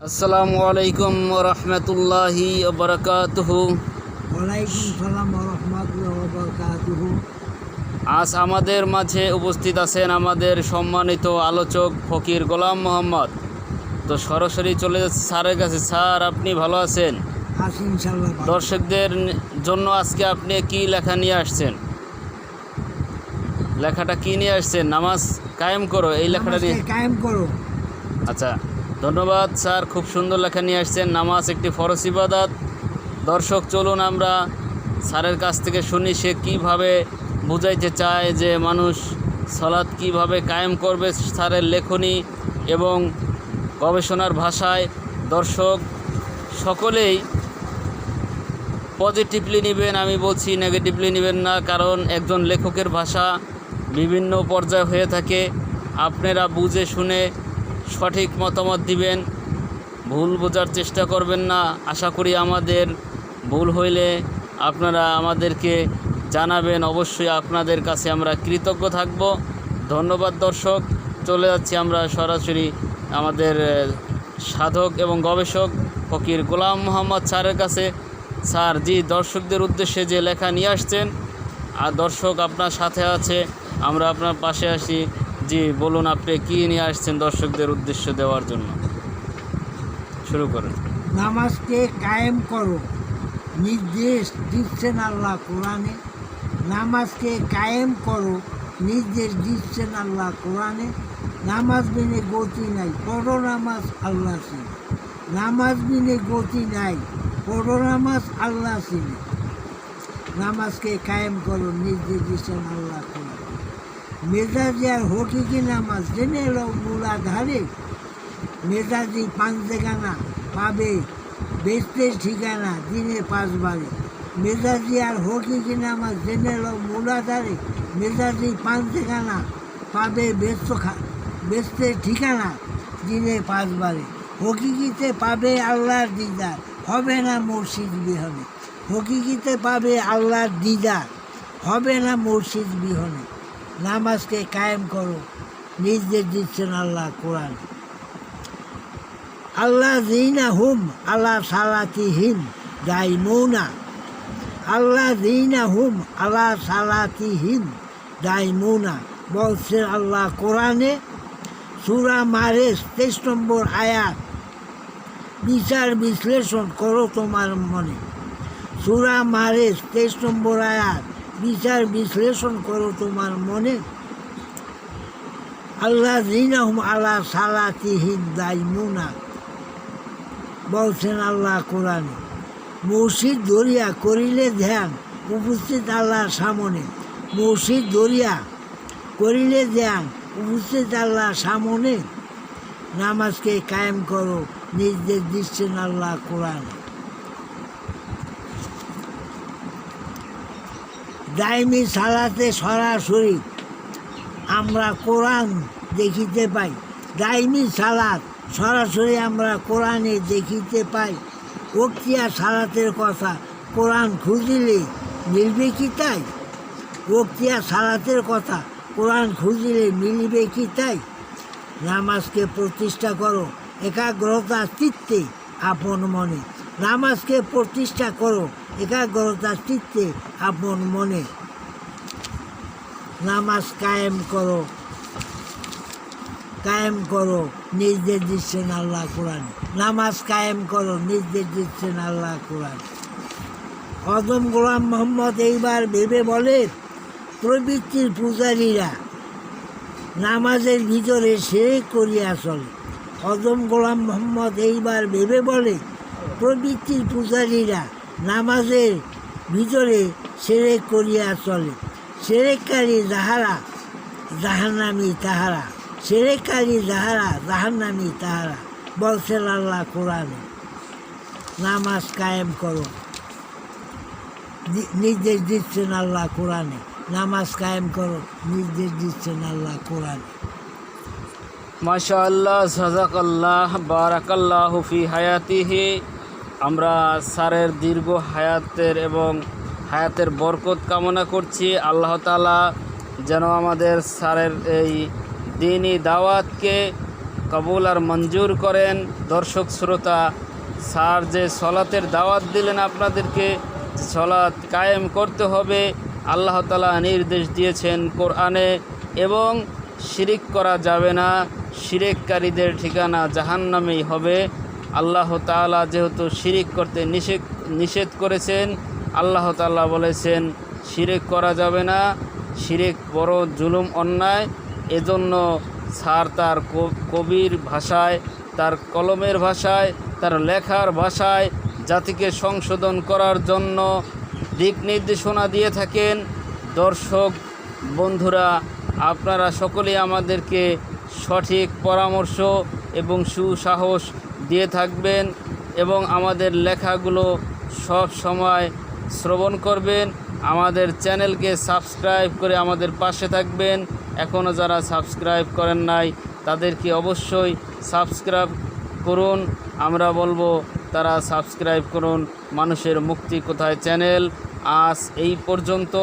আসসালামু আলাইকুম রহমতুল্লাহি বরকাতুহ। ওয়ালাইকুম সালাম রহমতুল্লাহ বরকাতুহ। আজ আমাদের মাঝে উপস্থিত আছেন আমাদের সম্মানিত আলোচক ফকির গোলাম মোহাম্মদ। তো সরাসরি চলে যাচ্ছে স্যারের কাছে। স্যার আপনি ভালো আছেন। দর্শকদের জন্য আজকে আপনি কি লেখা নিয়ে আসছেন? লেখাটা কি নিয়ে আসছেন? নামাজ কায়েম করো এই লেখাটা নিয়ে। কায়েম করো। আচ্ছা ধন্যবাদ, স্যার। খুব সুন্দর লেখা নিয়ে আসছেন। নামাজ একটি ফরজ ইবাদত। দর্শক, চলুন আমরা স্যারের কাছ থেকে শুনি সে কীভাবে বুঝাইতে চায় যে মানুষ সলাৎ কীভাবে কায়েম করবে স্যারের লেখনী এবং গবেষণার ভাষায়। দর্শক, সকলেই পজিটিভলি নেবেন, আমি বলছি নেগেটিভলি নেবেন না, কারণ একজন লেখকের ভাষা বিভিন্ন পর্যায়ে হয়ে থাকে। আপনারা বুঝে শুনে সঠিক মতামত দিবেন। ভুল বোঝার চেষ্টা করবেন না। আশা করি আমাদের ভুল হইলে আপনারা আমাদেরকে জানাবেন। অবশ্যই আপনাদের কাছে আমরা কৃতজ্ঞ থাকব। ধন্যবাদ দর্শক। চলে যাচ্ছি আমরা সরাসরি আমাদের সাধক এবং গবেষক ফকির গোলাম মোহাম্মদ স্যারের কাছে। স্যার জি, দর্শকদের উদ্দেশ্যে যে লেখা নিয়ে আসছেন, আর দর্শক আপনার সাথে আছে, আমরা আপনার পাশে আসি জি, বলুন আপনি কী নিয়ে আসছেন দর্শকদের উদ্দেশ্য দেওয়ার জন্য? শুরু করেন। নামাজকে কায়েম করো। নির্দেশ দিচ্ছেন আল্লাহ কোরআনে। নামাজকে কায়েম করো। নির্দেশ দিচ্ছেন আল্লাহ কোরআনে। নামাজ বিনে গতি নাই, পড়ো নামাজ আল্লাহ সিনে। নামাজ বিনে গতি নাই, পড়ো নামাজ আল্লাহ সিনে। নামাজকে কায়েম করো, নির্দেশ দিচ্ছেন আল্লাহ মেজাজি আর হকিকি নামাজ? জেনে এলো মূলাধারে মেজাজি পাঞ্জেগানা পাবে বেচতে ঠিকানা দিনে পাঁচবারে। মেজাজি আর হকিকি নামাজ? জেনে এলো মূলাধারে মেজাজি পাঞ্জেগানা পাবে বেচতে খা, বেচতে ঠিকানা দিনে পাঁচবারে। হকিকিতে পাবে আল্লাহর দিদার, হবে না মসজিদ বিহনে। হকিকিতে পাবে আল্লাহর দিদার, হবে না মসজিদ বিহনে। নামাজকে কায়েম করো। নির্দেশ দিচ্ছেন আল্লাহ কোরআন। আল্লাহ দিনা হুম আল্লাহ সালাতি হিম দাই মৌনা আল্লাহ দিনা হুম আল্লাহ সালাতি হিম দাই মৌনা বলছেন আল্লাহ কোরআনে সুরা মারেস তেইশ নম্বর আয়াত। বিচার বিশ্লেষণ করো তোমার মনে। সুরা মারেস তেইশ নম্বর আয়াত। বিচার বিশ্লেষণ করো তোমার মনে। আল্লাহ দিনাহুম আল্লাহ সালাতিহিম দাইমুনা। বলছেন আল্লাহ কোরআনে, মসজিদ দরিয়া করিলে ধ্যান, উপস্থিত আল্লাহর সামনে। মসজিদ দরিয়া করিলে ধ্যান, উপস্থিত আল্লাহর সামনে। নামাজকে কায়েম করো, নির্দেশ দিচ্ছেন আল্লাহ কোরআনে। দাইমি সালাতে সরাসরি আমরা কোরআন দেখিতে পাই। দাইমি সালাত সরাসরি আমরা কোরআনে দেখিতে পাই। ওক্তিয়া সালাতের কথা কোরআন খুঁজিলে মিলবে কি তাই? ওক্তিয়া সালাতের কথা কোরআন খুঁজিলে মিলবে কি তাই? নামাজকে প্রতিষ্ঠা করো একাগ্রতা চিত্তে আপন মনে। নামাজকে প্রতিষ্ঠা করো একাগ্রতা চিত্তে আপন মনে নামাজ কায়েম করো কায়েম করো নির্দেশ দিচ্ছেন আল্লাহ কোরআন। নামাজ কায়েম করো নির্দেশ দিচ্ছেন আল্লাহ কোরআন। অদম গোলাম মোহাম্মদ এইবার ভেবে বলে, প্রবৃত্তির পূজারীরা নামাজের ভিতরে সেরে করিয়া চলে। অদম গোলাম মোহাম্মদ এইবার ভেবে বলে, প্রবৃত্তির পূজারীরা নামাজের ভিতরে সেরে করিয়া চলে। সেরেকারী যাহারা জাহান্নামি তাহারা। সেরেকারী যাহারা জাহান্নামি তাহারা। বলছেন আল্লাহ কোরআনে, নামাজ কায়েম করো। নির্দেশ দিচ্ছেন আল্লাহ কোরআনে। নামাজ কায়েম করো, নির্দেশ দিচ্ছেন আল্লাহ কোরআনে। মাশা আল্লাহ সাজাকাল্লাহ, বারাকাল্লাহ ফি হায়াতিহি। আমরা স্যারের দীর্ঘ হায়াতের এবং হায়াতের বরকত কামনা করছি। আল্লাহ তালা যেন আমাদের স্যারের এই দিনই দাওয়াতকে কবুল আর মঞ্জুর করেন। দর্শক, শ্রোতা, স্যার যে সলাতের দাওয়াত দিলেন আপনাদেরকে, সলাৎ কায়েম করতে হবে। আল্লাহ তালা নির্দেশ দিয়েছেন কোরআনে এবং শিরিক করা যাবে না। শিরেককারীদের ঠিকানা জাহান্নামেই হবে। আল্লাহ তাআলা যেহেতু শিরিক করতে নিষেধ নিষেধ করেছেন, আল্লাহ তাআলা বলেছেন, শিরেক করা যাবে না, শিরেক বড় জুলুম, অন্যায়। এজন্য স্যার তার কবির ভাষায়, তার কলমের ভাষায়, তার লেখার ভাষায় জাতিকে সংশোধন করার জন্য দিক নির্দেশনা দিয়ে থাকেন। দর্শক, বন্ধুরা, আপনারা সকলেই আমাদেরকে সঠিক পরামর্শ এবং সুসাহস দিয়ে থাকবেন এবং আমাদের লেখাগুলো সব সময় শ্রবণ করবেন। আমাদের চ্যানেলকে সাবস্ক্রাইব করে আমাদের পাশে থাকবেন। এখনও যারা সাবস্ক্রাইব করেন নাই, তাদেরকে অবশ্যই সাবস্ক্রাইব করুন। আমরা বলব, তারা সাবস্ক্রাইব করুন। মানুষের মুক্তি কোথায় চ্যানেল? আজ এই পর্যন্ত।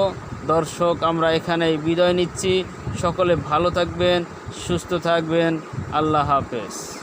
দর্শক, আমরা এখানেই বিদায় নিচ্ছি। সকলে ভালো থাকবেন, সুস্থ থাকবেন। আল্লাহ হাফেজ।